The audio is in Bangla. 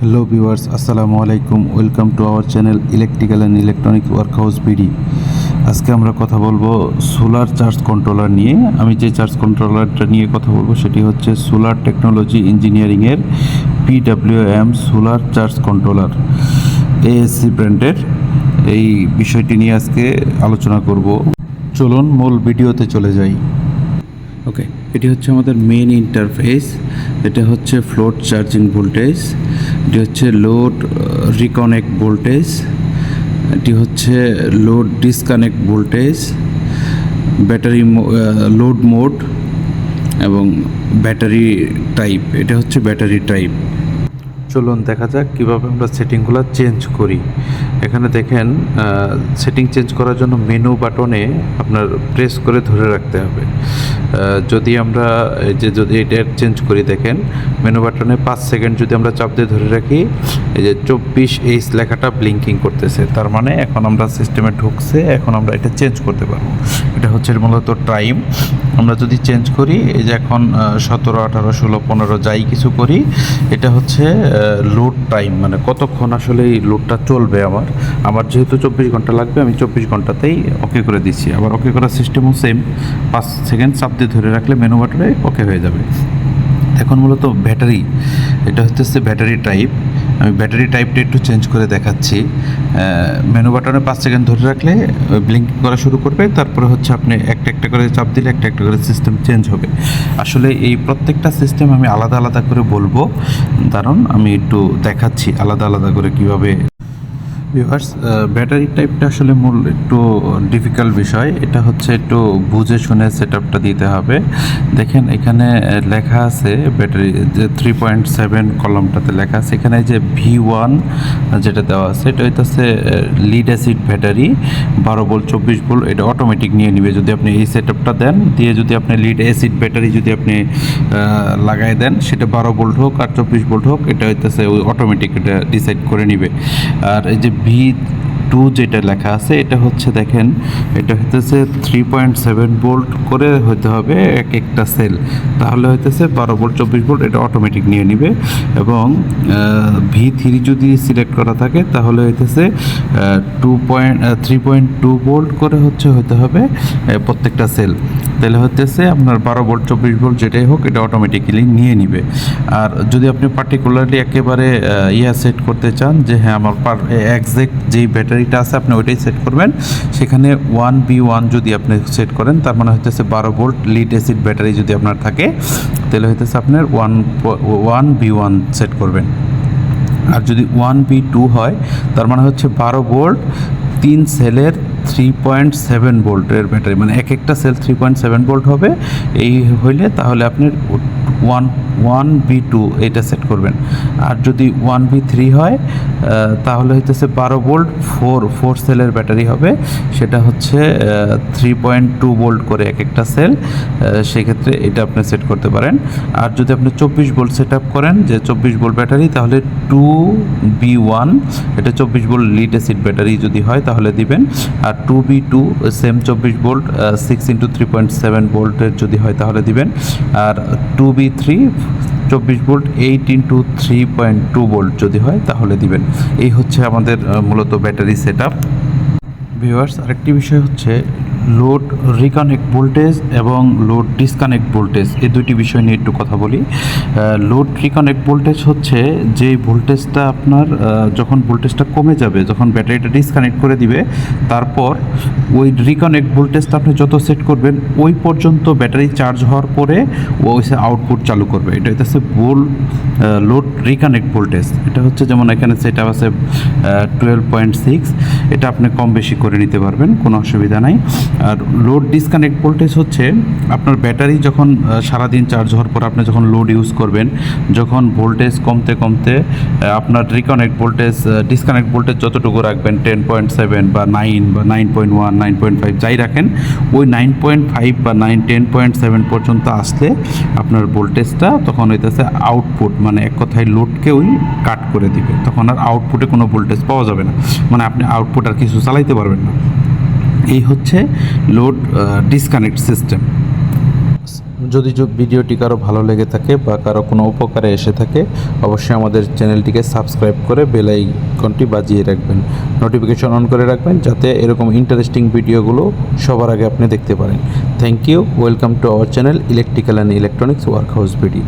হ্যালো ভিউয়ার্স আসসালামু আলাইকুম welcome to our channel electrical and electronic work house BD আজকে আমরা কথা বলব সোলার চার্জ কন্ট্রোলার নিয়ে। আমি যে চার্জ কন্ট্রোলারটা নিয়ে কথা বলব সেটি হচ্ছে সোলার টেকনোলজি ইঞ্জিনিয়ারিংয়ের PWM solar charge controller ASC ব্র্যান্ডের এই বিষয়টি নিয়ে আজকে আলোচনা করব। চলুন মূল ভিডিওতে চলে যাই। ওকে এটি হচ্ছে আমাদের মেন ইন্টারফেস এটা হচ্ছে ফ্লোট চার্জিং ভোল্টেজ এটি হচ্ছে লোড রিকনেক্ট ভোল্টেজ, এটি হচ্ছে load disconnect voltage, battery load mode এবং ব্যাটারি টাইপ, এটা হচ্ছে ব্যাটারি টাইপ। চলুন দেখা যাক কীভাবে আমরা সেটিংগুলো চেঞ্জ করি। এখানে দেখেন সেটিং চেঞ্জ করার জন্য মেনু বাটনে আপনার প্রেস করে ধরে রাখতে হবে। যদি আমরা এই যে যদি এটা চেঞ্জ করি, দেখেন, মেনু বাটনে পাঁচ সেকেন্ড যদি আমরা চাপ দিয়ে ধরে রাখি, এই যে চব্বিশ এইচ লেখাটা ব্লিঙ্কিং করতেছে। তার মানে এখন আমরা সিস্টেমে ঢুকছে, এখন আমরা এটা চেঞ্জ করতে পারব। এটা হচ্ছে মূলত টাইম আমরা যদি চেঞ্জ করি, এই যে এখন সতেরো, আঠারো, ষোলো, পনেরো যাই কিছু করি, এটা হচ্ছে লোড টাইম মানে কতক্ষণ আসলে এই লোডটা চলবে আমার? আমার যেহেতু চব্বিশ ঘণ্টা লাগবে, আমি চব্বিশ ঘন্টাতেই ওকে করে দিচ্ছি। আবার ওকে করার সিস্টেমও সেম পাঁচ সেকেন্ড চাপ দিয়ে ধরে রাখলে মেনু বাটনে ওকে হয়ে যাবে। এখন মূলত ব্যাটারি এটা হচ্ছে ব্যাটারি টাইপ আমি ব্যাটারি টাইপটা একটু চেঞ্জ করে দেখাচ্ছি। মেনু বাটনে পাঁচ সেকেন্ড ধরে রাখলে ব্লিঙ্ক করা শুরু করবে, তারপরে হচ্ছে আপনি একটা একটা করে চাপ দিলে একটা একটা করে সিস্টেম চেঞ্জ হবে। আসলে এই প্রত্যেকটা সিস্টেম আমি আলাদা আলাদা করে বলব। কারণ আমি একটু দেখাচ্ছি আলাদা আলাদা করে কীভাবে ভিউয়ার্স ব্যাটারি টাইপটা আসলে মূল একটু ডিফিকাল্ট বিষয়। এটা হচ্ছে একটু বুঝে শুনে সেট আপটা দিতে হবে। দেখেন, এখানে লেখা আছে ব্যাটারি যে থ্রি পয়েন্ট সেভেন কলমটাতে লেখা আছে। এখানে যে ভি ওয়ান যেটা দেওয়া আছে, এটা হইতেছে লিড অ্যাসিড ব্যাটারি বারো ভোল্ট চব্বিশ ভোল্ট এটা অটোমেটিক নিয়ে নিবে। যদি আপনি এই সেট আপটা দেন, দিয়ে যদি আপনি লিড অ্যাসিড ব্যাটারি যদি আপনি লাগাই দেন, সেটা বারো ভোল্ট হোক আর চব্বিশ ভোল্ট হোক, এটা হইতেছে অটোমেটিক এটা ডিসাইড করে নিবে। আর এই যে ভি টু যেটা লেখা আছে, এটা হচ্ছে দেখেন, এটা হইতেছে থ্রি পয়েন্ট সেভেন ভোল্ট করে হতে হবে এক একটা সেল তাহলে হইতেছে বারো ভোল্ট চব্বিশ ভোল্ট এটা অটোমেটিক নিয়ে নিবে। এবং ভি থ্রি যদি সিলেক্ট করা থাকে, তাহলে হইতেছে two point three point two volt করে হচ্ছে হতে হবে প্রত্যেকটা সেল তাহলে হতেছে আপনার বারো ভোল্ট চব্বিশ ভোল্ট যেটাই হোক, এটা অটোমেটিক্যালি নিয়ে নিবে। আর যদি আপনি পার্টিকুলারলি একেবারে ইয়া সেট করতে চান, যে হ্যাঁ আমার পার একজ্যাক্ট যেই ব্যাটারিটা আছে আপনি ওইটাই সেট করবেন। সেখানে ওয়ান বি ওয়ান যদি আপনি সেট করেন, তার মানে হইতেছে বারো ভোল্ট লিড অ্যাসিড ব্যাটারি যদি আপনার থাকে, তাহলে হইতেছে আপনার one one B one set করবেন। আর যদি ওয়ান বি টু হয়, তার মানে হচ্ছে বারো ভোল্ট তিন সেলের থ্রি পয়েন্ট সেভেন ভোল্টের ব্যাটারি মানে এক একটা cell three point seven volt হবে। এই হইলে তাহলে আপনি ওয়ান ওয়ান বি টু এটা সেট করবেন। আর যদি ওয়ান বি থ্রি হয় তাহলে হইতেছে বারো ভোল্ট ফোর ফোর সেলের ব্যাটারি হবে। সেটা হচ্ছে থ্রি পয়েন্ট টু ভোল্ট করে এক একটা সেল সেক্ষেত্রে এটা আপনি সেট করতে পারেন। আর যদি আপনি চব্বিশ ভোল্ট সেট আপ করেন, যে চব্বিশ ভোল্ট ব্যাটারি, তাহলে টু বি ওয়ান এটা চব্বিশ ভোল্ট লিড অ্যাসিড ব্যাটারি যদি হয়, তাহলে দিবেন। আর টু বি টু সেম চব্বিশ volt six into three point seven ভোল্টের যদি হয়, তাহলে দিবেন। আর টু বি থ্রি, চব্বিশ volt, eight into three point two volt যদি হয় তাহলে দিবেন। এই হচ্ছে আমাদের মূলত ব্যাটারি সেট আপ ভিউয়ার্স, আরেকটি বিষয় হচ্ছে লোড রিকানেক্ট ভোল্টেজ এবং লোড ডিসকানেক্ট ভোল্টেজ এই দুইটি বিষয় নিয়ে একটু কথা বলি। লোড রিকানেক্ট ভোল্টেজ হচ্ছে যে ভোল্টেজটা আপনার যখন ভোল্টেজটা কমে যাবে, যখন ব্যাটারিটা ডিসকানেক্ট করে দিবে, তারপর ওই রিকানেক্ট ভোল্টেজটা আপনি যত সেট করবেন, ওই পর্যন্ত ব্যাটারি চার্জ হওয়ার পরে ওই আউটপুট চালু করবে। এটা হচ্ছে বোল লোড রিকানেক্ট ভোল্টেজ এটা হচ্ছে যেমন এখানে সেট আছে টুয়েলভ পয়েন্ট সিক্স এটা আপনি কম বেশি করে নিতে পারবেন, কোনো অসুবিধা নাই। আর লোড ডিসকানেক্ট ভোল্টেজ হচ্ছে, আপনার ব্যাটারি যখন সারাদিন চার্জ হওয়ার পর আপনি যখন লোড ইউজ করবেন, যখন ভোল্টেজ কমতে কমতে আপনার রিকানেক্ট ভোল্টেজ ডিসকানেক্ট ভোল্টেজ যতটুকু রাখবেন টেন পয়েন্ট সেভেন বা নাইন বা nine point one nine point five যাই রাখেন, ওই নাইন পয়েন্ট ফাইভ বা নাইন টেন পয়েন্ট সেভেন পর্যন্ত আসলে আপনার ভোল্টেজটা তখন হইতেছে আউটপুট মানে এক কথায় লোডকে ওই কাট করে দিবে। তখন আর আউটপুটে কোনো ভোল্টেজ পাওয়া যাবে না। মানে আপনি আউটপুট আর কিছু চালাইতে পারবেন না। এই হচ্ছে লোড ডিসকানেক্ট সিস্টেম যদি ভিডিওটি কারও ভালো লেগে থাকে বা কারও কোনো উপকারে এসে থাকে, অবশ্যই আমাদের চ্যানেলটিকে সাবস্ক্রাইব করে বেল আইকনটি বাজিয়ে রাখবেন। নোটিফিকেশন অন করে রাখবেন যাতে এরকম ইন্টারেস্টিং ভিডিওগুলো সবার আগে আপনি দেখতে পারেন। Thank you welcome to our channel electrical and electronics work house video